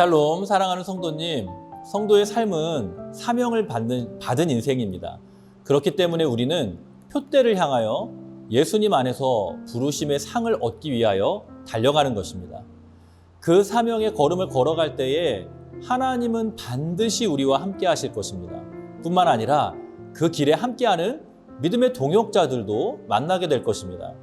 샬롬 사랑하는 성도님, 성도의 삶은 사명을 받는, 받은 인생입니다. 그렇기 때문에 우리는 표대를 향하여 예수님 안에서 부르심의 상을 얻기 위하여 달려가는 것입니다. 그 사명의 걸음을 걸어갈 때에 하나님은 반드시 우리와 함께 하실 것입니다. 뿐만 아니라 그 길에 함께하는 믿음의 동역자들도 만나게 될 것입니다.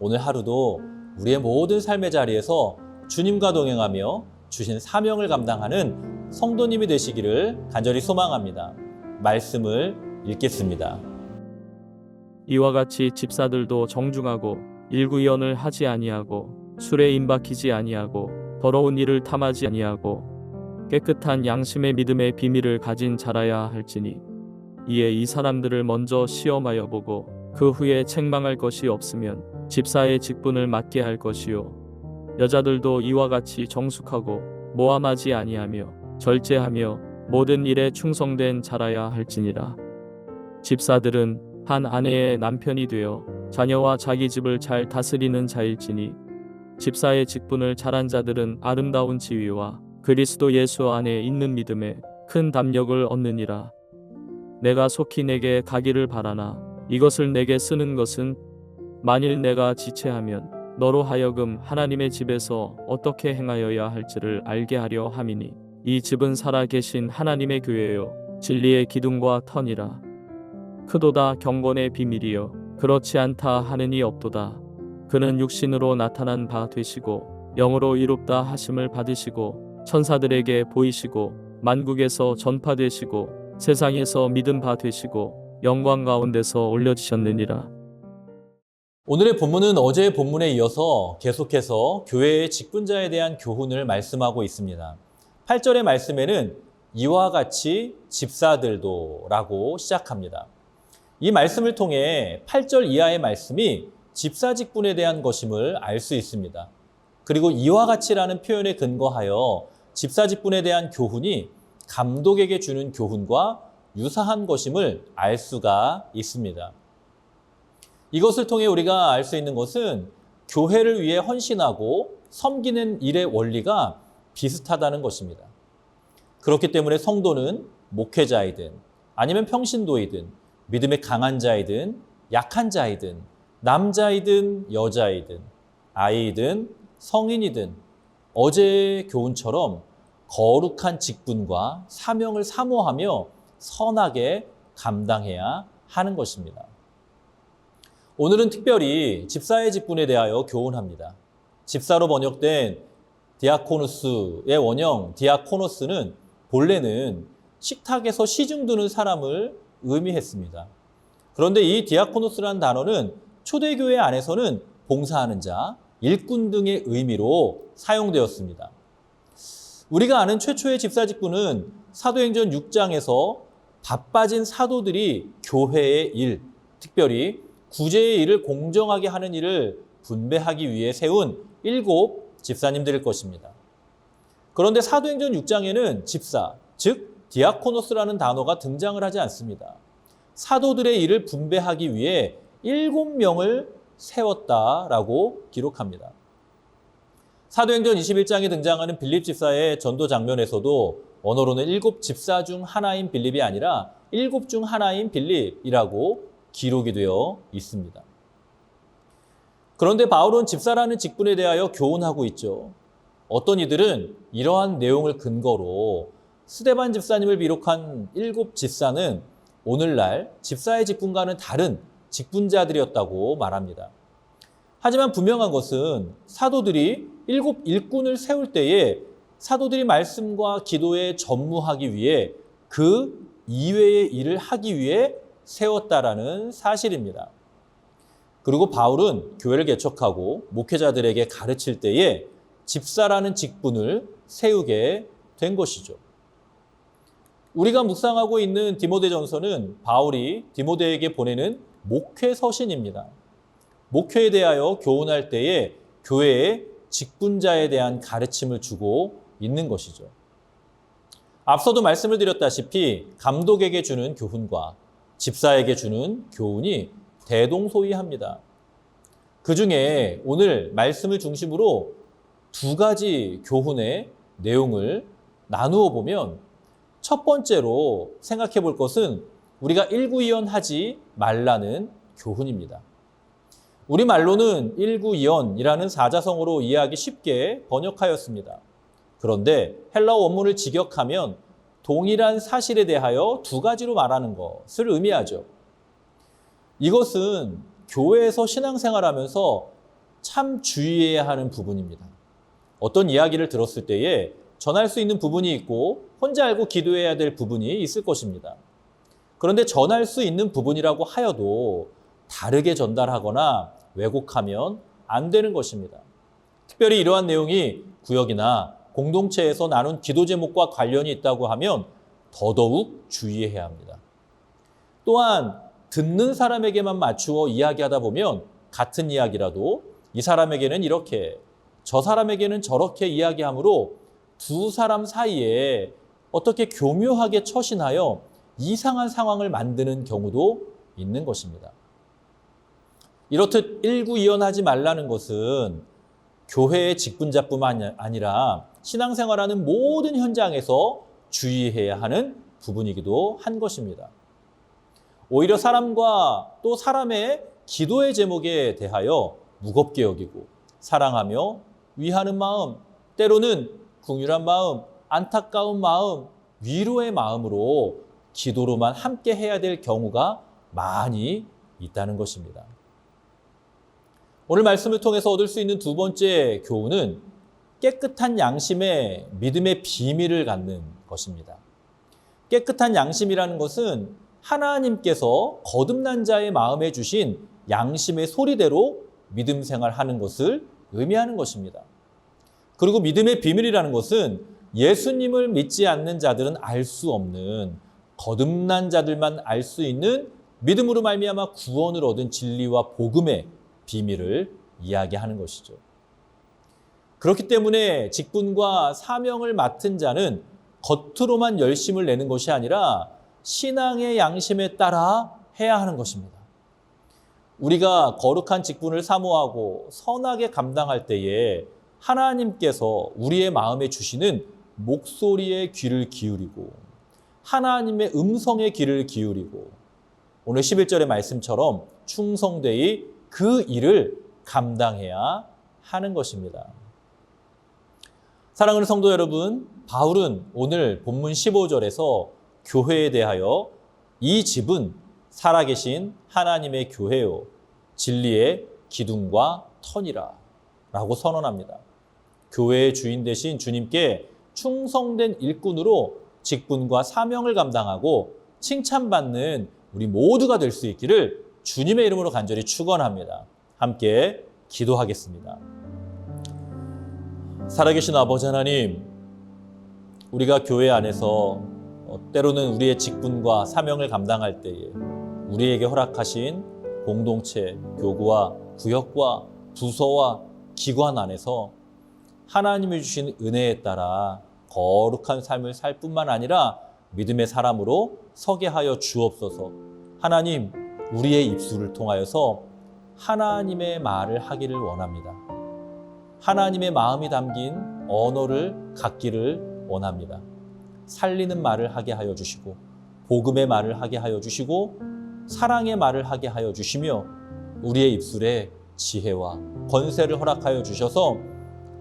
오늘 하루도 우리의 모든 삶의 자리에서 주님과 동행하며 주신 사명을 감당하는 성도님이 되시기를 간절히 소망합니다. 말씀을 읽겠습니다. 이와 같이 집사들도 정중하고 일구이언을 하지 아니하고 술에 임박히지 아니하고 더러운 일을 탐하지 아니하고 깨끗한 양심의 믿음의 비밀을 가진 자라야 할지니 이에 이 사람들을 먼저 시험하여 보고 그 후에 책망할 것이 없으면 집사의 직분을 맡게 할 것이요 여자들도 이와 같이 정숙하고 모함하지 아니하며 절제하며 모든 일에 충성된 자라야 할지니라 집사들은 한 아내의 남편이 되어 자녀와 자기 집을 잘 다스리는 자일지니 집사의 직분을 잘한 자들은 아름다운 지위와 그리스도 예수 안에 있는 믿음에 큰 담력을 얻느니라. 내가 속히 내게 가기를 바라나 이것을 내게 쓰는 것은 만일 내가 지체하면 너로 하여금 하나님의 집에서 어떻게 행하여야 할지를 알게 하려 함이니 이 집은 살아 계신 하나님의 교회요 진리의 기둥과 터니라. 크도다 경건의 비밀이요 그렇지 않다 하느니 없도다 그는 육신으로 나타난 바 되시고 영으로 이롭다 하심을 받으시고 천사들에게 보이시고 만국에서 전파되시고 세상에서 믿음 바 되시고 영광 가운데서 올려지셨느니라 오늘의 본문은 어제의 본문에 이어서 계속해서 교회의 직분자에 대한 교훈을 말씀하고 있습니다. 8절의 말씀에는 이와 같이 집사들도 라고 시작합니다. 이 말씀을 통해 8절 이하의 말씀이 집사 직분에 대한 것임을 알 수 있습니다. 그리고 이와 같이라는 표현에 근거하여 집사 직분에 대한 교훈이 감독에게 주는 교훈과 유사한 것임을 알 수가 있습니다. 이것을 통해 우리가 알 수 있는 것은 교회를 위해 헌신하고 섬기는 일의 원리가 비슷하다는 것입니다. 그렇기 때문에 성도는 목회자이든 아니면 평신도이든 믿음의 강한 자이든 약한 자이든 남자이든 여자이든 아이든 성인이든 어제의 교훈처럼 거룩한 직분과 사명을 사모하며 선하게 감당해야 하는 것입니다. 오늘은 특별히 집사의 직분에 대하여 교훈합니다. 집사로 번역된 디아코누스의 원형 디아코노스는 본래는 식탁에서 시중 두는 사람을 의미했습니다. 그런데 이 디아코노스라는 단어는 초대교회 안에서는 봉사하는 자, 일꾼 등의 의미로 사용되었습니다. 우리가 아는 최초의 집사 직분은 사도행전 6장에서 바빠진 사도들이 교회의 일, 특별히 구제의 일을 공정하게 하는 일을 분배하기 위해 세운 일곱 집사님들일 것입니다. 그런데 사도행전 6장에는 집사, 즉 디아코노스라는 단어가 등장을 하지 않습니다. 사도들의 일을 분배하기 위해 일곱 명을 세웠다라고 기록합니다. 사도행전 21장에 등장하는 빌립 집사의 전도 장면에서도 언어로는 일곱 집사 중 하나인 빌립이 아니라 일곱 중 하나인 빌립이라고 기록이 되어 있습니다. 그런데 바울은 집사라는 직분에 대하여 교훈하고 있죠. 어떤 이들은 이러한 내용을 근거로 스데반 집사님을 비롯한 일곱 집사는 오늘날 집사의 직분과는 다른 직분자들이었다고 말합니다. 하지만 분명한 것은 사도들이 일곱 일꾼을 세울 때에 사도들이 말씀과 기도에 전무하기 위해 그 이외의 일을 하기 위해 세웠다라는 사실입니다. 그리고 바울은 교회를 개척하고 목회자들에게 가르칠 때에 집사라는 직분을 세우게 된 것이죠. 우리가 묵상하고 있는 디모데전서는 바울이 디모데에게 보내는 목회 서신입니다. 목회에 대하여 교훈할 때에 교회의 직분자에 대한 가르침을 주고 있는 것이죠. 앞서도 말씀을 드렸다시피 감독에게 주는 교훈과 집사에게 주는 교훈이 대동소이합니다. 그 중에 오늘 말씀을 중심으로 두 가지 교훈의 내용을 나누어 보면 첫 번째로 생각해 볼 것은 우리가 일구이연하지 말라는 교훈입니다. 우리 말로는 일구이연이라는 사자성어로 이해하기 쉽게 번역하였습니다. 그런데 헬라어 원문을 직역하면 동일한 사실에 대하여 두 가지로 말하는 것을 의미하죠. 이것은 교회에서 신앙생활하면서 참 주의해야 하는 부분입니다. 어떤 이야기를 들었을 때에 전할 수 있는 부분이 있고 혼자 알고 기도해야 될 부분이 있을 것입니다. 그런데 전할 수 있는 부분이라고 하여도 다르게 전달하거나 왜곡하면 안 되는 것입니다. 특별히 이러한 내용이 구역이나 공동체에서 나눈 기도 제목과 관련이 있다고 하면 더더욱 주의해야 합니다. 또한 듣는 사람에게만 맞추어 이야기하다 보면 같은 이야기라도 이 사람에게는 이렇게 저 사람에게는 저렇게 이야기하므로 두 사람 사이에 어떻게 교묘하게 처신하여 이상한 상황을 만드는 경우도 있는 것입니다. 이렇듯 일구이연하지 말라는 것은 교회의 직분자뿐만 아니라 신앙생활하는 모든 현장에서 주의해야 하는 부분이기도 한 것입니다. 오히려 사람과 또 사람의 기도의 제목에 대하여 무겁게 여기고 사랑하며 위하는 마음, 때로는 궁휼한 마음, 안타까운 마음, 위로의 마음으로 기도로만 함께 해야 될 경우가 많이 있다는 것입니다. 오늘 말씀을 통해서 얻을 수 있는 두 번째 교훈은 깨끗한 양심의 믿음의 비밀을 갖는 것입니다. 깨끗한 양심이라는 것은 하나님께서 거듭난 자의 마음에 주신 양심의 소리대로 믿음 생활하는 것을 의미하는 것입니다. 그리고 믿음의 비밀이라는 것은 예수님을 믿지 않는 자들은 알 수 없는 거듭난 자들만 알 수 있는 믿음으로 말미암아 구원을 얻은 진리와 복음의 비밀을 이야기하는 것이죠. 그렇기 때문에 직분과 사명을 맡은 자는 겉으로만 열심을 내는 것이 아니라 신앙의 양심에 따라 해야 하는 것입니다. 우리가 거룩한 직분을 사모하고 선하게 감당할 때에 하나님께서 우리의 마음에 주시는 목소리의 귀를 기울이고 하나님의 음성의 귀를 기울이고 오늘 11절의 말씀처럼 충성되이 그 일을 감당해야 하는 것입니다. 사랑하는 성도 여러분, 바울은 오늘 본문 15절에서 교회에 대하여 이 집은 살아계신 하나님의 교회요. 진리의 기둥과 터니라. 라고 선언합니다. 교회의 주인 되신 주님께 충성된 일꾼으로 직분과 사명을 감당하고 칭찬받는 우리 모두가 될 수 있기를 주님의 이름으로 간절히 축원합니다. 함께 기도하겠습니다. 살아계신 아버지 하나님, 우리가 교회 안에서 어, 때로는 우리의 직분과 사명을 감당할 때에 우리에게 허락하신 공동체, 교구와 구역과 부서와 기관 안에서 하나님이 주신 은혜에 따라 거룩한 삶을 살 뿐만 아니라 믿음의 사람으로 서게 하여 주옵소서. 하나님, 우리의 입술을 통하여서 하나님의 말을 하기를 원합니다. 하나님의 마음이 담긴 언어를 갖기를 원합니다. 살리는 말을 하게 하여 주시고, 복음의 말을 하게 하여 주시고, 사랑의 말을 하게 하여 주시며, 우리의 입술에 지혜와 권세를 허락하여 주셔서,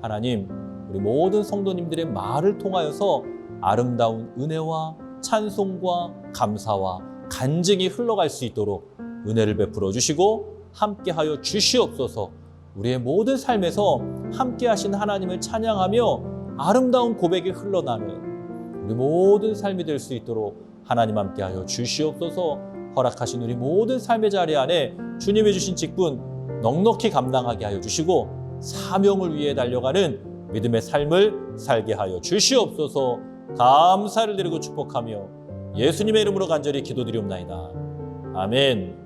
하나님, 우리 모든 성도님들의 말을 통하여서 아름다운 은혜와 찬송과 감사와 간증이 흘러갈 수 있도록 은혜를 베풀어 주시고, 함께하여 주시옵소서. 우리의 모든 삶에서 함께 하신 하나님을 찬양하며 아름다운 고백이 흘러나는 우리 모든 삶이 될 수 있도록 하나님 함께 하여 주시옵소서. 허락하신 우리 모든 삶의 자리 안에 주님이 주신 직분 넉넉히 감당하게 하여 주시고 사명을 위해 달려가는 믿음의 삶을 살게 하여 주시옵소서. 감사를 드리고 축복하며 예수님의 이름으로 간절히 기도드리옵나이다. 아멘.